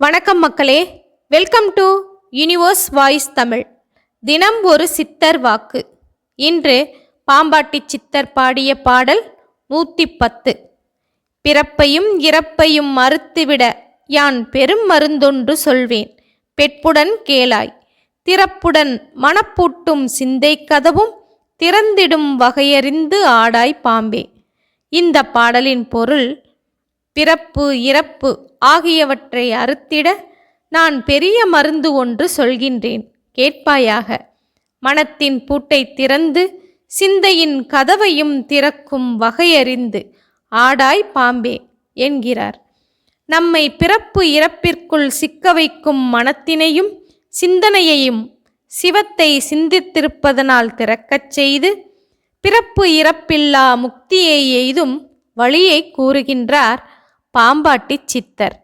வணக்கம் மக்களே. Welcome to universe voice Tamil தினம் ஒரு சித்தர் வாக்கு. இன்று பாம்பாட்டி சித்தர் பாடிய பாடல் நூற்றி பத்து பிறப்பையும் இறப்பையும் மறுத்துவிட யான் பெரும் மருந்தொன்று சொல்வேன். பெட்புடன் கேளாய். திறப்புடன் மனப்பூட்டும் சிந்தை கதவும் திறந்திடும் வகையறிந்து ஆடாய் பாம்பே. இந்த பாடலின் பொருள் பிறப்பு இறப்பு ஆகியவற்றை அறுத்திட நான் பெரிய மருந்து ஒன்று சொல்கின்றேன். கேட்பாயாக மனத்தின் பூட்டை திறந்து சிந்தையின் கதவையும் திறக்கும் வகையறிந்து ஆடாய் பாம்பே என்கிறார். நம்மை பிறப்பு இறப்பிற்குள் சிக்க வைக்கும் மனத்தினையும் சிந்தனையையும் சிவத்தை சிந்தித்திருப்பதனால் திறக்கச் செய்து பிறப்பு இறப்பில்லா முக்தியை எய்தும் வழியை கூறுகின்றார் பாம்பாட்டி சித்தர்.